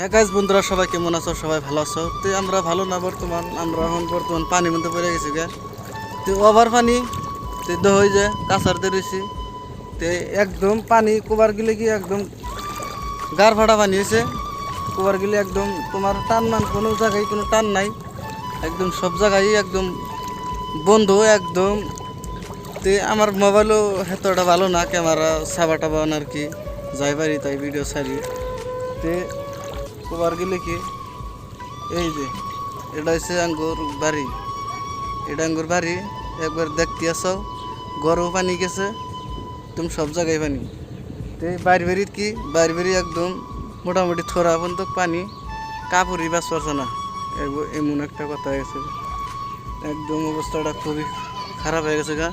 হ্যাঁ গাইজ বন্ধুরা, সবাই কেমন আছো? সবাই ভালো আছো? তো আমরা ভালো না বর্তমান, আমরা এখন বর্তমান পানির মধ্যে পড়ে গেছি গা। তো ওভার পানি, তো হয়ে যায় কাঁচার রয়েছি তো একদম পানি কোবার গেলে কি একদম গার ফাটা পানি হয়েছে কোবার গেলে একদম তোমার টান মান কোনো জায়গায় কোনো টান নাই। একদম সব জায়গায় একদম বন্ধ, একদম। তে আমার মোবাইলও হেতটা ভালো না ক্যামেরা সাবা টাবা আর কি। যাই পারি তাই ভিডিও ছাড়ি। তে কবার গেলে কি? এই যে, এটা হচ্ছে আঙ্গুর বাড়ি। এটা আঙ্গুর বাড়ি, একবার দেখতে আসাও গরম পানি গেছে তুমি সব জায়গায় পানি। তো এই বাইর বেরির কি? বাইর বেরি একদম মোটামুটি থোড়া পর্যন্ত পানি, কাপড়ই বাঁচ পারছে না এমন একটা কথা গেছে একদম অবস্থাটা খুবই খারাপ হয়ে গেছে গা।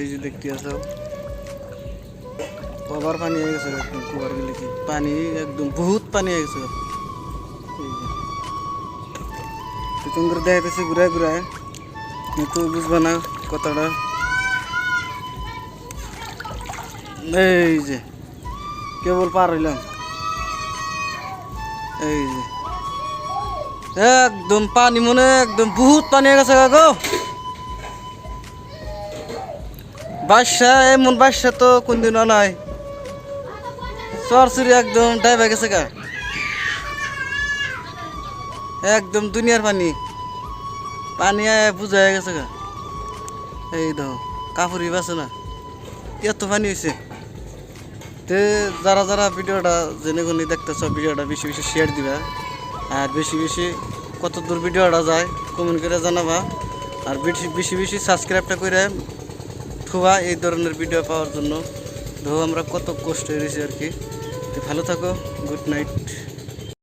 এই যে দেখতে আসাও কবার পানি হয়ে গেছে একদম গেলে কি? পানি একদম, বহুত পানি হয়ে গেছে। করে দেখাইতেছে ঘুরায় ঘুরায় কিন্তু বুঝবা না কথাটা। এই যে কেবল পার হইলাম। এই যে। একদম পানি মনে, একদম বহুত পানি হয়ে গেছে গো। বাসা এমন বাসা তো কোনদিনও নাই। সরসরি একদম ডাইভা গেছে গা। একদম দুনিয়ার পানি। পানি বুঝা গেছে গা। এই দেখো কাপড়ই বাসে না। এত পানি হয়েছে তে যারা যারা ভিডিওটা জেনে গুনি দেখতেছ, ভিডিওটা বেশি বেশি শেয়ার দিবা। আর বেশি বেশি কত দূর ভিডিওটা যায় কমেন্ট করে জানাবা। আর বেশি বেশি বেশি সাবস্ক্রাইবটা করে থুবা এই ধরনের ভিডিও পাওয়ার জন্য। ধরো আমরা কত কষ্ট হয়েছি আর কি। ভালো থাকো গুড নাইট